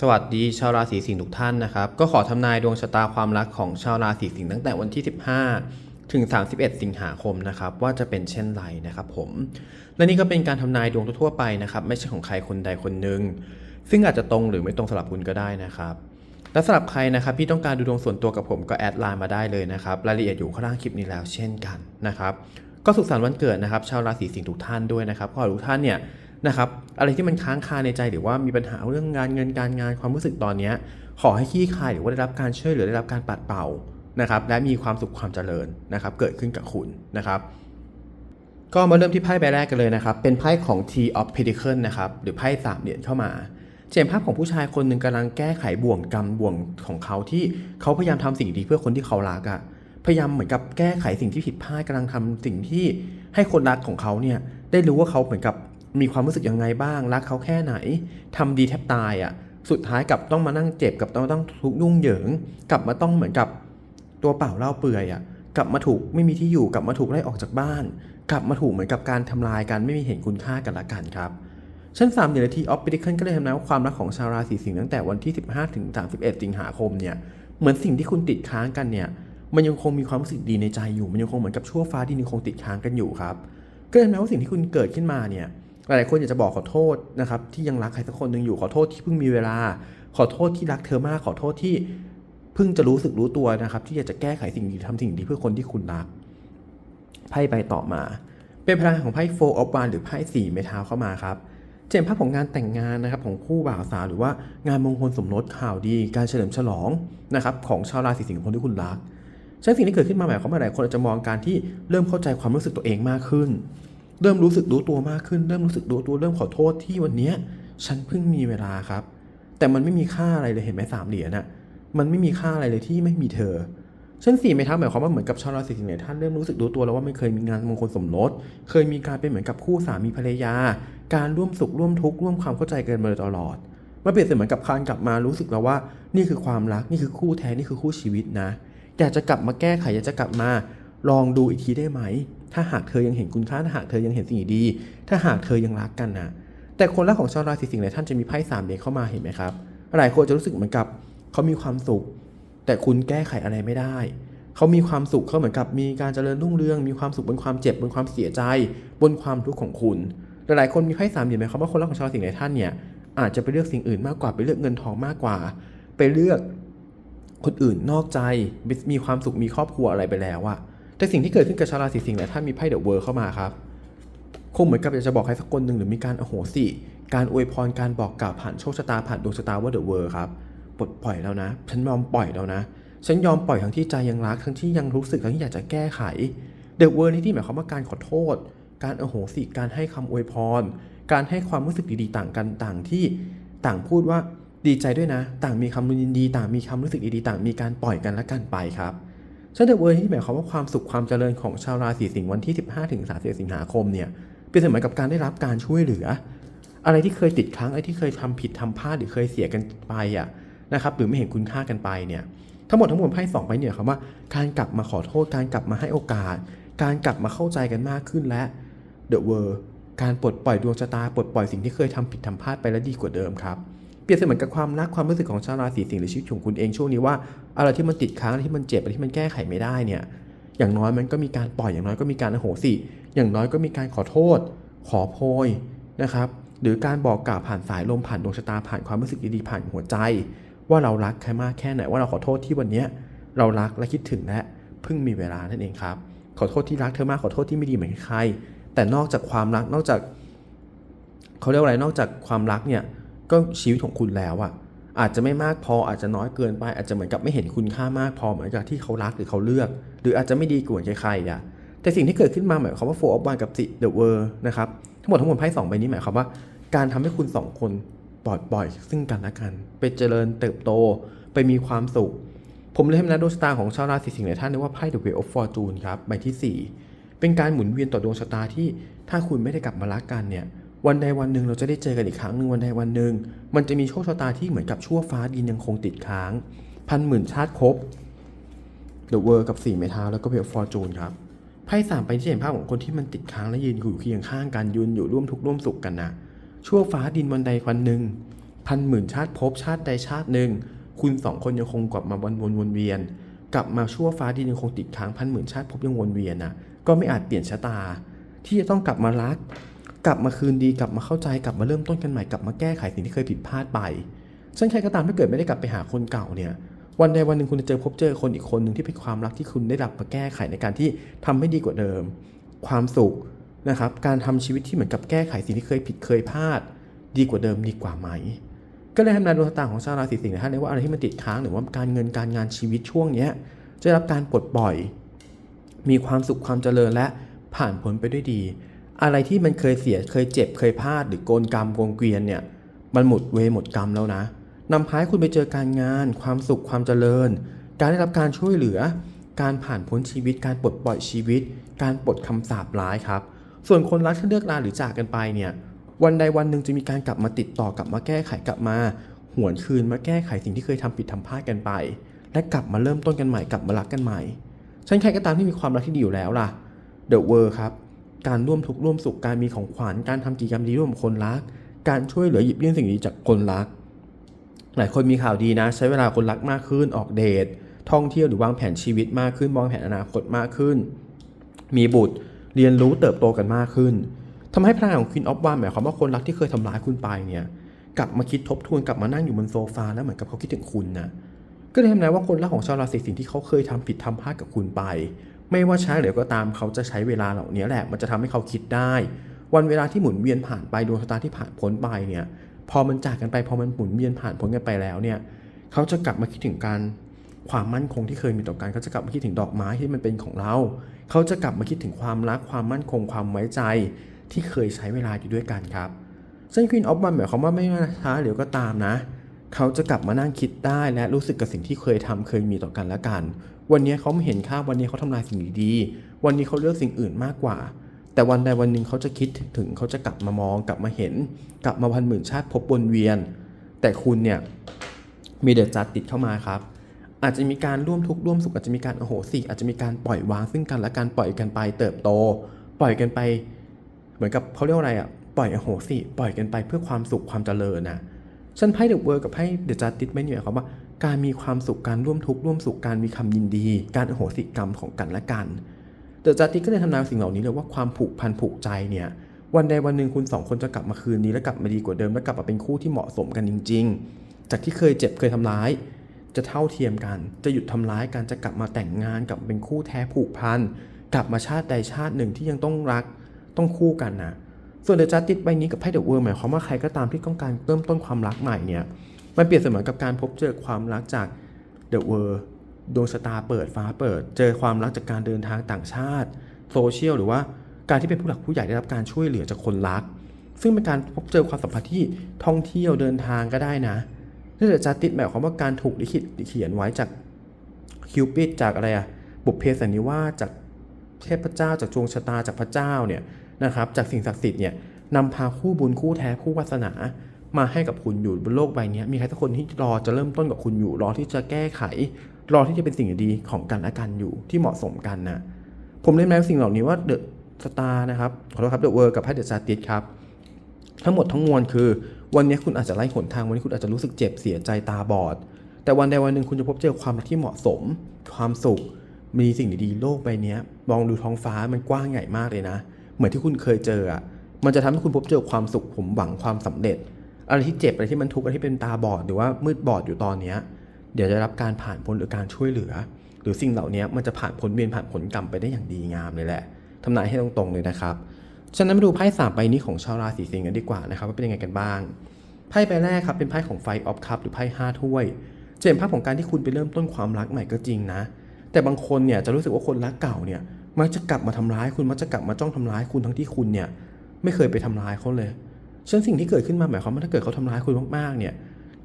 สวัสดีชาวราศีสิงห์ทุกท่านนะครับ ก็ขอทำนายดวงชะตาความรักของชาวราศีสิงห์ตั้งแต่วันที่ 15 ถึง 31 สิงหาคมนะครับ ว่าจะเป็นเช่นไรนะครับผม และนี่ก็เป็นการทำนายดวงทั่วไปนะครับ ไม่ใช่ของใครคนใดคนหนึ่งซึ่งอาจจะตรงหรือไม่ตรงสำหรับคุณก็ได้นะครับและสำหรับใครนะครับที่ต้องการดูดวงส่วนตัวกับผมก็แอดไลน์มาได้เลยนะครับรายละเอียดอยู่ข้างล่างคลิปนี้แล้วเช่นกันนะครับ ก็สุขสันต์วันเกิดนะครับ ชาวราศีสิงห์ทุกท่านด้วยนะครับขอให้ทุกท่านเนี่ย นะครับอะไรที่มันค้างคาในใจหรือว่ามีปัญหาเรื่องงานเงินการงานความรู้สึกตอนนี้ขอให้ขี้คายหรือว่าได้รับการช่วยเหลือได้รับการปัดเป่านะครับและมีความสุขความเจริญนะครับเกิดขึ้นกับคุณนะครับก็มาเริ่มที่ไพ่ใบแรกกันเลยนะครับ เป็นไพ่ของ T of Pentacle นะครับ หรือไพ่สามเหรียญเข้ามา เจมภาพของผู้ชายคนหนึ่งกำลังแก้ไขบ่วงกรรมบ่วงของเขาที่เขาพยายามทำสิ่งดีเพื่อคนที่เขารักอะพยายามเหมือนกับแก้ไขสิ่งที่ผิดพลาดกำลังทำสิ่งที่ให้คนรักของเขาเนี่ยได้รู้ว่าเขาเหมือนกับ มีความรู้สึกยังไงบ้าง รักเขาแค่ไหนทำดีแทบตายอะสุดท้ายกลับต้องมานั่งเจ็บกับต้องต้องทุกข์ยุ่งเหยิง กลับมาต้องเหมือนกับตัวเปล่าเล่าเปื่อยอะกลับมาถูกไม่มีที่อยู่ กลับมาถูกไล่ออกจากบ้าน กลับมาถูกเหมือนกับการทำลายกันไม่มีเห็นคุณค่ากันละกันครับชั้น3เหรียญทีออฟปิดิเคิลก็เลยทำนายว่าความรักของชาวราศีสิงห์ตั้งแต่วันที่ 15 ถึง 31 สิงหาคมเนี่ย เหมือนสิ่งที่คุณติดค้างกันเนี่ย มันยังคงมีความรู้สึกดีในใจอยู่ มันยังคงเหมือนกับชั่วฟ้าดินยังคงติดค้างกันอยู่ครับ ก็เลยทำนายว่าสิ่งที่คุณเกิดขึ้นมาเนี่ย หลายๆคนอยากจะบอกขอโทษนะครับที่ยังรักใครสักคนหนึ่งอยู่ขอโทษที่เพิ่งมีเวลา ขอโทษที่รักเธอมากขอโทษที่เพิ่งจะรู้สึกรู้ตัวนะครับ ที่อยากจะแก้ไขสิ่งดีทำสิ่งดีเพื่อคนที่คุณรักไพ่ใบต่อมา เป็นพลังของไพ่ Four of Wands หรือไพ่สี่เมทาเข้ามาครับเจนภาพของงานแต่งงานนะครับของคู่บ่าวสาวหรือว่างานมงคลสมรสข่าวดี การเฉลิมฉลองนะครับของชาวราศีสิงห์คนที่คุณรักฉะนั้นสิ่งที่เกิดขึ้นมาหมายความว่าหลายคนอาจจะมองการที่เริ่มเข้าใจความรู้สึกตัวเองมากขึ้น เริ่มรู้สึกรู้ตัวมากขึ้น เริ่มรู้สึกรู้ตัวเริ่มขอโทษที่วันนี้ฉันเพิ่งมีเวลาครับ แต่มันไม่มีค่าอะไรเลยเห็นไหมสามเหรียญน่ะมันไม่มีค่าอะไรเลยที่ไม่มีเธอเช่นสี่เมทัลหมายความว่าเหมือนกับชาวราศีสิงห์เนี่ยท่านเริ่มรู้สึกรู้ตัวแล้วว่าไม่เคยมีงานมงคลสมรส เคยมีการเป็นเหมือนกับคู่สามีภรรยา การร่วมสุขร่วมทุกข์ร่วมความเข้าใจกันมาตลอดมันเปรียบเสมือนกับการกลับมารู้สึกแล้วว่า นี่คือความรักนี่คือคู่แท้นี่คือคู่ชีวิตนะอยากจะกลับมาแก้ไขอยากจะกลับมาลองดูอีกทีได้ไหม ถ้าหากเธอยังเห็นคุณค่าถ้าหากเธอยังเห็นสิ่งดี ถ้าหากเธอยังรักกันนะแต่คนรักของชาวราศีสิงห์หลายท่านจะมีไพ่สามเหรียญเข้ามาเห็นไหมครับหลายคนจะรู้สึกเหมือนกับเขามีความสุข แต่คุณแก้ไขอะไรไม่ได้ เขามีความสุขเขาเหมือนกับมีการเจริญรุ่งเรือง มีความสุขบนความเจ็บบนความเสียใจ บนความทุกข์ของคุณ หลายคนมีไพ่สามเหรียญไหมครับว่าคนรักของชาวราศีสิงห์หลายท่านเนี่ยอาจจะไปเลือกสิ่งอื่นมากกว่าไปเลือกเงินทองมากกว่า ไปเลือกคนอื่นนอกใจมีความสุขมีครอบครัวอะไรไปแล้วอะ แต่สิ่งที่เกิดขึ้นกับชาวราศีสิงห์หลายท่านมีไพ่เดอะเวิร์เข้ามาครับคงเหมือนกับอยากจะบอกใครสักคนหนึ่งหรือมีการอโหสิการอวยพรการบอกกล่าวผ่านโชคชะตาผ่านดวงชะตาว่าเดอะเวิร์ครับปลดปล่อยแล้วนะ ฉันยอมปล่อยแล้วนะ ฉันยอมปล่อยทั้งที่ใจยังรักทั้งที่ยังรู้สึกทั้งที่อยากจะแก้ไขเดอะเวิร์นี่ที่หมายความว่าการขอโทษ การอโหสิการให้คำอวยพร การให้ความรู้สึกดีๆ ต่างกันต่างที่ต่างพูดว่าดีใจด้วยนะ ต่างมีคำยินดี ต่างมีคำรู้สึกดีๆต่างมีการปล่อยกันและกันไปครับ เช่นเดอะเวิร์ที่หมายความว่าความสุขความเจริญของชาวราศีสิงห์วันที่ 15ถึง30สิงหาคมเนี่ยเป็นเหมือนกับการได้รับการช่วยเหลือ อะไรที่เคยติดค้างอะไรที่เคยทำผิดทำพลาดหรือเคยเสียกันไปอะนะครับหรือไม่เห็นคุณค่ากันไปเนี่ยทั้งหมดทั้งมวลไพ่สองใบเนี่ยครับว่าการกลับมาขอโทษการกลับมาให้โอกาส การกลับมาเข้าใจกันมากขึ้นและเดอะเวิร์การปลดปล่อยดวงชะตาปลดปล่อยสิ่งที่เคยทำผิดทำพลาดไปแล้วดีกว่าเดิมครับ เปรียบเสมือนกับความรักความรู้สึกของชาวราศีสิงห์หรือชีวิตของคุณเองช่วงนี้ว่าอะไรที่มันติดค้างอะไรที่มันเจ็บอะไรที่มันแก้ไขไม่ได้เนี่ยอย่างน้อยมันก็มีการปล่อยอย่างน้อยก็มีการอโหสิ อย่างน้อยก็มีการขอโทษ ขอโพยนะครับหรือการบอกกล่าวผ่านสายลมผ่านดวงชะตาผ่านความรู้สึกดีๆผ่านหัวใจ ว่าเรารักใครมากแค่ไหนว่าเราขอโทษที่วันนี้เรารักและคิดถึงและเพิ่งมีเวลานั่นเองครับขอโทษที่รักเธอมากขอโทษที่ไม่ดีเหมือนใคร แต่นอกจากความรักนอกจากเขาเรียกว่าอะไรนอกจากความรักเนี่ย ก็ชีวิตของคุณแล้วอะอาจจะไม่มากพออาจจะน้อยเกินไป อาจจะเหมือนกับไม่เห็นคุณค่ามากพอเหมือนกับที่เขารักหรือเขาเลือก หรืออาจจะไม่ดีกว่าใครๆอะแต่สิ่งที่เกิดขึ้นมาหมายความว่าโฟออฟวันกับสิเดอะเวอร์นะครับทั้งหมดทั้งมวลไพ่สองใบนี้หมายความว่า การทำให้คุณสองคนปลอดปล่อยซึ่งกันและกัน ไปเจริญเติบโตไปมีความสุข ผมเลยให้นะดวงชะตาของชาวราศีสิงห์หลายท่านเรียกว่าไพ่ The Wheel of Fortune ครับใบที่ 4 เป็นการหมุนเวียนต่อดวงชะตาที่ถ้าคุณไม่ได้กลับมารักกันเนี่ย วันใดวันหนึ่งเราจะได้เจอกันอีกครั้งหนึ่งวันใดวันหนึ่งมันจะมีโชคชะตาที่เหมือนกับชั่วฟ้าดินยังคงติดค้าง พันหมื่นชาติครบ The World กับ4เมทาแล้วก็ Wheel of Fortune ครับไพ่สามไปที่เห็นภาพของคนที่มันติดค้างและยืนอยู่เคียงข้างกันยืนอยู่ร่วมทุกข์ร่วมสุขกันนะชั่วฟ้าดินวันใดวันหนึ่งพันหมื่นชาติภพชาติใดชาติหนึ่งคุณสองคนยังคงกลับมาวนวนวนเวียน กลับมาชั่วฟ้าดินยังคงติดค้างพันหมื่นชาติภพยังวนเวียนนะก็ไม่อาจเปลี่ยนชะตา ที่จะต้องกลับมารัก กลับมาคืนดีกลับมาเข้าใจกลับมาเริ่มต้นกันใหม่กลับมาแก้ไขสิ่งที่เคยผิดพลาดไปฉันใครก็ตามถ้าเกิดไม่ได้กลับไปหาคนเก่าเนี่ยวันใดวันหนึ่งคุณจะเจอพบเจอคนอีกคนหนึ่งที่เป็นความรักที่คุณได้รับมาแก้ไขในการที่ทำให้ดีกว่าเดิม ความสุขนะครับการทำชีวิตที่เหมือนกับแก้ไขสิ่งที่เคยผิดเคยพลาด ดีกว่าเดิมดีกว่าไหม ก็เลยทำนายดวงชะตาของชาวราศีสิงห์นะฮะในว่าอะไรที่มันติดค้างหรือว่าการเงินการงานชีวิตช่วงนี้จะได้รับการปลดปล่อย มีความสุขความเจริญและผ่านพ้นไปด้วยดี อะไรที่มันเคยเสียเคยเจ็บเคยพลาดหรือโกนกรรมโกงเกวียนเนี่ย มันหมดเวหมดกรรมแล้วนะนำพาให้คุณไปเจอการงาน ความสุขความเจริญ การได้รับการช่วยเหลือ การผ่านพ้นชีวิต การปลดปล่อยชีวิต การปลดคำสาปร้ายครับ ส่วนคนรักที่เลือกลาหรือจากกันไปเนี่ย วันใดวันหนึ่งจะมีการกลับมาติดต่อกลับมาแก้ไขกลับมาหวนคืนมาแก้ไขสิ่งที่เคยทำผิดทำพลาดกันไป และกลับมาเริ่มต้นกันใหม่กลับมารักกันใหม่ฉันใครก็ตามที่มีความรักที่ดีอยู่แล้วล่ะ The World ครับ การร่วมทุกข์ร่วมสุขการมีของขวัญการทำกิจกรรมดีร่วมกับคนรัก การช่วยเหลือหยิบยื่นสิ่งดีจากคนรัก หลายคนมีข่าวดีนะ ใช้เวลาคนรักมากขึ้นออกเดท ท่องเที่ยวหรือวางแผนชีวิตมากขึ้นวางแผนอนาคตมากขึ้น มีบุตรเรียนรู้เติบโตกันมากขึ้นทำให้พลังของ Queen of Wands หมายความว่าคนรักที่เคยทำร้ายคุณไปเนี่ยกลับมาคิดทบทวนกลับมานั่งอยู่บนโซฟาแล้วเหมือนกับเขาคิดถึงคุณนะก็เลยทำนายว่าคนรักของชาวราศีสิงห์ที่เขาเคยทำผิดทำพลาดกับคุณไป ไม่ว่าช้าหรือก็ตามเขาจะใช้เวลาเหล่านี้แหละ มันจะทำให้เขาคิดได้ วันเวลาที่หมุนเวียนผ่านไปดวงชะตาที่ผ่านพ้นไปเนี่ยพอมันจากกันไปพอมันหมุนเวียนผ่านพ้นกันไปแล้วเนี่ยเขาจะกลับมาคิดถึงการความมั่นคงที่เคยมีต่อกันเขาจะกลับมาคิดถึงดอกไม้ที่มันเป็นของเรา เขาจะกลับมาคิดถึงความรักความมั่นคงความไว้ใจที่เคยใช้เวลาอยู่ด้วยกันครับซึ่ง Queen of Wands หมายความว่าไม่ว่าช้าหรือก็ตามนะ เขาจะกลับมานั่งคิดได้และรู้สึกกับสิ่งที่เคยทำเคยมีต่อกันและกัน วันนี้เขาไม่เห็นค่าวันนี้เขาทำลายสิ่งดีๆ วันนี้เขาเลือกสิ่งอื่นมากกว่า แต่วันใดวันหนึ่งเขาจะคิดถึงเขาจะกลับมามองกลับมาเห็น กลับมาพันหมื่นชาติพบวนเวียน แต่คุณเนี่ยมีเดอะจัดติดเข้ามาครับ อาจจะมีการร่วมทุกข์ร่วมสุขอาจจะมีการโอโหสิอาจจะมีการปล่อยวางซึ่งกันและการปล่อยกันไปเติบโต ปล่อยกันไป เหมือนกับเขาเรียกว่าอะไรอะปล่อยอโหสิปล่อยกันไปเพื่อความสุขความเจริญนะฉันไพ่เดอะเวิร์กับไพ่เดอะจัสติสไม่เนี่ยครับว่า การมีความสุขการร่วมทุกข์ร่วมสุขการมีคำยินดี การอโหสิกรรมของกันและกันเดอะจัสติสก็เลยทำนายสิ่งเหล่านี้เลยว่าความผูกพันผูกใจเนี่ยวันใดวันหนึ่งคุณสองคนจะกลับมาคืนนี้และกลับมาดีกว่าเดิมและกลับมาเป็นคู่ที่เหมาะสมกันจริง ๆ จากที่เคยเจ็บเคยทำร้าย จะเท่าเทียมกัน จะหยุดทำร้ายกันจะกลับมาแต่งงานกลับเป็นคู่แท้ผูกพันกลับมาชาติใดชาติหนึ่งที่ยังต้องรักต้องคู่กันนะส่วนเดอะจัสติสใบนี้กับไพ่เดอะเวิร์หมายความว่าใครก็ตามที่ต้องการเริ่มต้นความรักใหม่เนี่ย มันเปรียบเสมือนกับการพบเจอความรักจากเดอะเวิร์ดวงชะตาเปิดฟ้าเปิด เจอความรักจากการเดินทางต่างชาติโซเชียลหรือว่าการที่เป็นผู้หลักผู้ใหญ่ได้รับการช่วยเหลือจากคนรัก ซึ่งเป็นการพบเจอความสัมพันธ์ที่ท่องเที่ยวเดินทางก็ได้นะเดอะจัสติสหมายความว่าการถูกลิขิตเขียนไว้จากคิวปิดจากอะไรอะบุพเพสันนิวาสจากเทพเจ้าจากดวงชะตาจากพระเจ้าเนี่ยนะครับจากสิ่งศักดิ์สิทธิ์เนี่ยนำพาคู่บุญคู่แท้คู่วาสนา มาให้กับคุณอยู่บนโลกใบนี้มีใครสักคนที่รอจะเริ่มต้นกับคุณอยู่ รอที่จะแก้ไข รอที่จะเป็นสิ่งดีของกันและกันอยู่ที่เหมาะสมกันนะผมเล่นแม้สิ่งเหล่านี้ว่าเดอะสตาร์นะครับขอโทษครับเดอะเวิร์กับไพ่เดอะซาติสครับทั้งหมดทั้งมวลคือ วันนี้คุณอาจจะไล่หนทางวันนี้คุณอาจจะรู้สึกเจ็บเสียใจตาบอด แต่วันใดวันหนึ่งคุณจะพบเจอความรักที่เหมาะสม ความสุข มีสิ่งดีๆ โลกใบนี้มองดูท้องฟ้ามันกว้างใหญ่มากเลยนะ เหมือนที่คุณเคยเจออะมันจะทำให้คุณพบเจอความสุขผมหวังความสำเร็จ อะไรที่เจ็บอะไรที่มันทุกข์อะไรที่เป็นตาบอดหรือว่ามืดบอดอยู่ตอนเนี้ยเดี๋ยวจะรับการผ่านพ้นหรือการช่วยเหลือ หรือสิ่งเหล่านี้มันจะผ่านพ้นเวียนผ่านผลกรรมไปได้อย่างดีงามเลยแหละทำนายให้ตรงๆเลยนะครับฉะนั้นมาดูไพ่สามใบนี้ของชาวราศีสิงห์กันดีกว่านะครับว่าเป็นยังไงกันบ้างไพ่ใบแรกครับเป็นไพ่ของไฟออฟคัพหรือไพ่ห้าถ้วยจะเห็นภาพของการที่คุณไปเริ่มต้นความรักใหม่ก็จริงนะ แต่บางคนเนี่ยจะรู้สึกว่าคนรักเก่าเนี่ยมักจะกลับมาทำร้ายคุณมักจะกลับมาจ้องทำร้ายคุณทั้งที่คุณเนี่ยไม่เคยไปทำร้ายเขาเลย ฉะนันสิ่งที่เกิดขึ้นมาหมายความว่าถ้าเกิดเขาทำร้ายคุณมากๆเนี่ย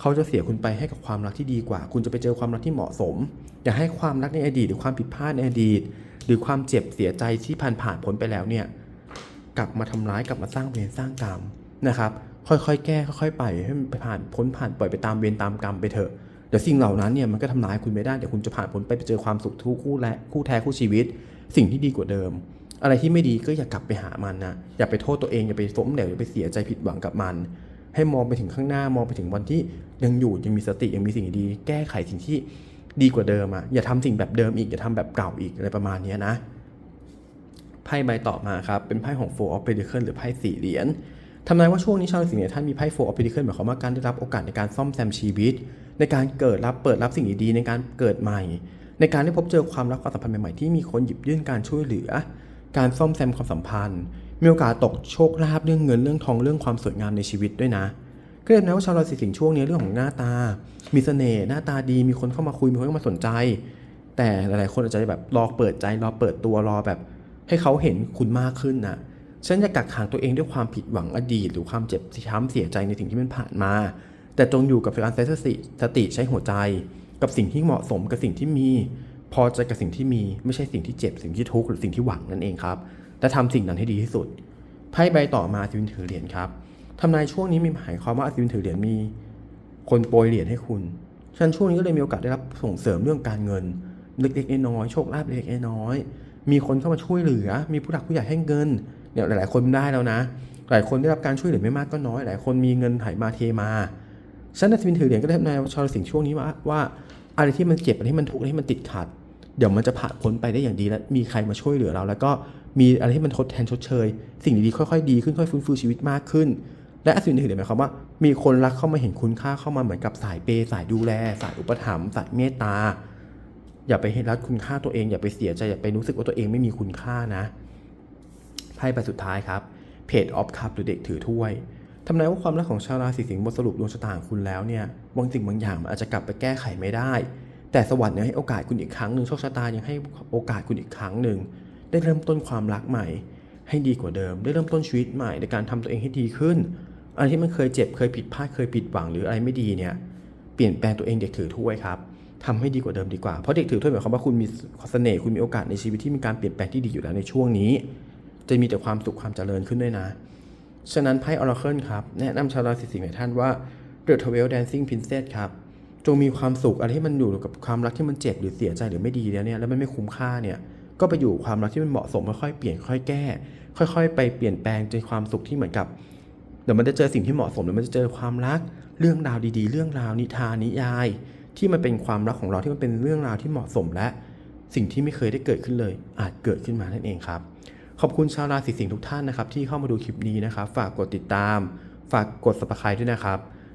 เขาจะเสียคุณไปให้กับความรักที่ดีกว่า คุณจะไปเจอความรักที่เหมาะสม อย่าให้ความรักในอดีต หรือความผิดพลาดในอดีต หรือความเจ็บเสียใจที่ผ่านผ่านพ้นไปแล้วเนี่ยกลับมาทำร้ายกลับมาสร้างเวรสร้างกรรมนะครับ ค่อยๆ แก้ค่อยๆไปให้มันผ่านพ้นผ่านปล่อยไปตามเวรตามกรรมไปเถอะเดี๋ยวสิ่งเหล่านั้นเนี่ยมันก็ทำร้ายคุณไม่ได้เดี๋ยวคุณจะผ่านพ้นไปไปเจอความสุขทุกคู่และคู่แท้คู่ชีวิต สิ่งที่ดีกว่าเดิม อะไรที่ไม่ดีก็อย่ากลับไปหามันนะอย่าไปโทษตัวเองอย่าไปสมเหลวอย่าไปเสียใจผิดหวังกับมัน ให้มองไปถึงข้างหน้ามองไปถึงวันที่ยังอยู่ยังมีสติยังมีสิ่งดี แก้ไขสิ่งที่ดีกว่าเดิมอะอย่าทำสิ่งแบบเดิมอีกอย่าทำแบบเก่าอีกอะไรประมาณนี้นะไพ่ใบต่อมาครับเป็นไพ่ของ Four of Pentacles หรือไพ่สี่เหรียญทำนายว่าช่วงนี้ชาวราศีเมษท่านมีไพ่ Four of Pentacles หมายความว่าการได้รับโอกาสในการซ่อมแซมชีวิต ในการเกิดรับเปิดรับสิ่งดีๆในการเกิดใหม่ ในการได้พบเจอความรักความสัมพันธ์ใหม่ๆที่มีคนหยิบยื่นการช่วยเหลือ การซ่อมแซมความสัมพันธ์ มีโอกาสตกโชคลาภเรื่องเงินเรื่องทองเรื่องความสวยงามในชีวิตด้วยนะก็เลยนะว่าชาวราศีสิงห์ช่วงนี้เรื่องของหน้าตา มีเสน่ห์หน้าตาดีมีคนเข้ามาคุยมีคนเข้ามาสนใจ แต่หลายๆคนอาจจะแบบรอเปิดใจรอเปิดตัวรอแบบ ให้เขาเห็นคุณมากขึ้นนะฉันจะกักขังตัวเองด้วยความผิดหวังอดีต หรือความเจ็บช้ำเสียใจในสิ่งที่มันผ่านมา แต่จงอยู่กับการใช้สติสติใช้หัวใจ กับสิ่งที่เหมาะสมกับสิ่งที่มี พอใจกับสิ่งที่มีไม่ใช่สิ่งที่เจ็บสิ่งที่ทุกข์หรือสิ่งที่หวังนั่นเองครับและทำสิ่งนั้นให้ดีที่สุดไพ่ใบต่อมาสิวินถือเหรียญครับทำนายช่วงนี้มีหมายความว่าสิวินถือเหรียญมี คนโปรยเหรียญให้คุณฉะนันช่วงนี้ก็เลยมีโอกาสได้รับส่งเสริมเรื่องการเงินเล็กๆน้อยๆโชคลาภเล็กๆน้อยๆมีคนเข้ามาช่วยเหลือ มีผู้หลักผู้ใหญ่ให้เงินเนี่ยหลายๆ คนได้แล้วนะ หลายคนได้รับการช่วยเหลือไม่มากก็น้อย หลายคนมีเงินไหลมาเทมาฉันในสิวินถือเหรียญก็ได้ทำนายชาวราศีสิงช่วงนี้ว่าว่าอะไรที่มันเจ็บอะไรที่มันทุกข์อะไรที่มันติดขัด เดี๋ยวมันจะผ่านพ้นไปได้อย่างดีและมีใครมาช่วยเหลือเรา แล้วก็มีอะไรที่มันทดแทนชดเชย สิ่งดีๆค่อยๆดีขึ้นค่อยฟื้นฟูชีวิตมากขึ้น และอสุรินถือหมายความว่า มีคนรักเข้ามาเห็นคุณค่าเข้ามาเหมือนกับสายเปย์สายดูแล สายอุปถัมภ์สายเมตตา อย่าไปเห็นรัดคุณค่าตัวเองอย่าไปเสียใจอย่าไปรู้สึกว่าตัวเองไม่มีคุณค่านะไพ่ใบสุดท้ายครับเพจออฟคัพหรือเด็กถือถ้วยทำนายว่าความรักของชาวราศีสิงห์บทสรุปดวงชะตาของคุณแล้วเนี่ยบางสิ่งบางอย่างมันอาจจะกลับไปแก้ไขไม่ได้ แต่สวรรค์เนี่ยให้โอกาสคุณอีกครั้งหนึ่งโชคชะตายังให้โอกาสคุณอีกครั้งหนึ่งได้เริ่มต้นความรักใหม่ ให้ดีกว่าเดิม ได้เริ่มต้นชีวิตใหม่ในการทำตัวเองให้ดีขึ้นอะไรที่มันเคยเจ็บเคยผิดพลาดเคยผิดหวังหรืออะไรไม่ดีเนี่ยเปลี่ยนแปลงตัวเองเด็กถือถ้วยครับทำให้ดีกว่าเดิมดีกว่าเพราะเด็กถือถ้วยหมายความว่าคุณมีเสน่ห์คุณมีโอกาสในชีวิตที่มีการเปลี่ยนแปลงที่ดีอยู่แล้วในช่วงนี้ จะมีแต่ความสุขความเจริญขึ้นด้วยนะฉะนั้นไพ่ออราเคิลครับแนะนำชาวราศีสิงห์ท่านว่า The Twelve Dancing Princess ครับ จงมีความสุขอะไรที่มันอยู่กับความรักที่มันเจ็บหรือเสียใจหรือไม่ดีแล้วเนี่ยแล้วมันไม่คุ้มค่าเนี่ยก็ไปอยู่ความรักที่มันเหมาะสมค่อยๆเปลี่ยนค่อยแก้ ค่อย ๆ ไปเปลี่ยนแปลงจนความสุขที่เหมือนกับเดี๋ยวมันจะเจอสิ่งที่เหมาะสมเดี๋ยวมันจะเจอความรักเรื่องราวดีๆ เรื่องราวนิทานนิยาย ที่มันเป็นความรักของเราที่มันเป็นเรื่องราวที่เหมาะสมและ สิ่งที่ไม่เคยได้เกิดขึ้นเลย อาจเกิดขึ้นมานั่นเองครับ ขอบคุณชาวราศีสิงห์ทุกท่านนะครับที่เข้ามาดูคลิปนี้นะครับ ฝากกดติดตาม ฝากกด subscribe ด้วยนะครับ